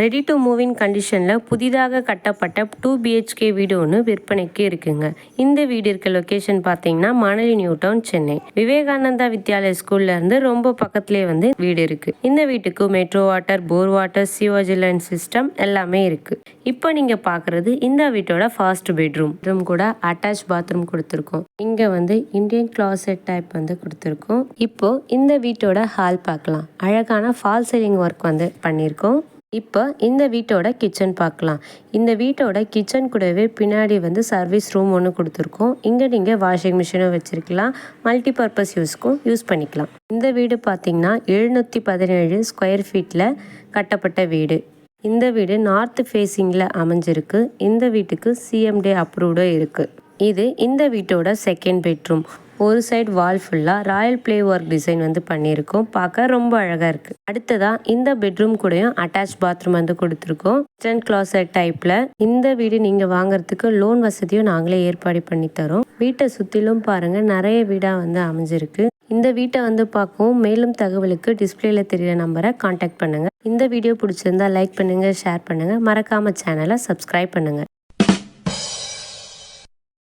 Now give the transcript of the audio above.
Ready to மூவின் கண்டிஷனில் புதிதாக கட்டப்பட்ட டூ பிஹெச்கே வீடு ஒன்று விற்பனைக்கு இருக்குங்க. இந்த வீடு இருக்க லொக்கேஷன் பார்த்தீங்கன்னா மணலி நியூ டவுன் சென்னை. விவேகானந்தா வித்யாலயா ஸ்கூல்ல இருந்து ரொம்ப பக்கத்துலேயே வந்து வீடு இருக்கு. இந்த வீட்டுக்கு metro water bore water sewage line system எல்லாமே இருக்கு. இப்போ நீங்க பார்க்குறது இந்த வீட்டோட ஃபர்ஸ்ட் பெட்ரூம் ரூம் கூட அட்டாச் பாத்ரூம் கொடுத்துருக்கோம். இங்க வந்து இந்தியன் கிளாசெட் டைப் வந்து கொடுத்துருக்கோம். இப்போ இந்த வீட்டோட ஹால் பார்க்கலாம் அழகான ஃபால் சீலிங் ஒர்க் வந்து பண்ணியிருக்கோம். இப்போ இந்த வீட்டோட கிச்சன் பார்க்கலாம். இந்த வீட்டோட கிச்சன் கூடவே பின்னாடி வந்து சர்வீஸ் ரூம் ஒன்று கொடுத்துருக்கோம். இங்கே நீங்கள் வாஷிங் மிஷினும் வச்சுருக்கலாம். மல்டி பர்பஸ் யூஸ்க்கும் யூஸ் பண்ணிக்கலாம். இந்த வீடு பார்த்தீங்கன்னா எழுநூற்றி பதினேழு ஸ்கொயர் ஃபீட்டில் கட்டப்பட்ட வீடு. இந்த வீடு நார்த் ஃபேஸிங்கில் அமைஞ்சிருக்கு. இந்த வீட்டுக்கு சிஎம்டே அப்ரூவ்டும் இருக்குது இது இந்த வீட்டோட செகண்ட் பெட்ரூம் ஒரு சைடு வால் ஃபுல்லாக ராயல் ப்ளே ஒர்க் டிசைன் வந்து பண்ணியிருக்கோம். பார்க்க ரொம்ப அழகாக இருக்குது அடுத்ததாக இந்த பெட்ரூம் கூடயும் அட்டாச் பாத்ரூம் வந்து கொடுத்துருக்கோம். கிச்சன் கிளாசட் டைப்பில் இந்த வீடு நீங்கள் வாங்குறதுக்கு லோன் வசதியும் நாங்களே ஏற்பாடு பண்ணி தரோம். வீட்டை சுற்றிலும் பாருங்கள் நிறைய வீடாக வந்து அமைஞ்சிருக்கு. இந்த வீட்டை வந்து பார்க்கவும் மேலும் தகவலுக்கு டிஸ்பிளேல தெரியிற நம்பரை காண்டாக்ட் பண்ணுங்கள் இந்த வீடியோ பிடிச்சிருந்தா லைக் பண்ணுங்கள் ஷேர் பண்ணுங்கள் மறக்காமல் சேனலை சப்ஸ்கிரைப் பண்ணுங்கள்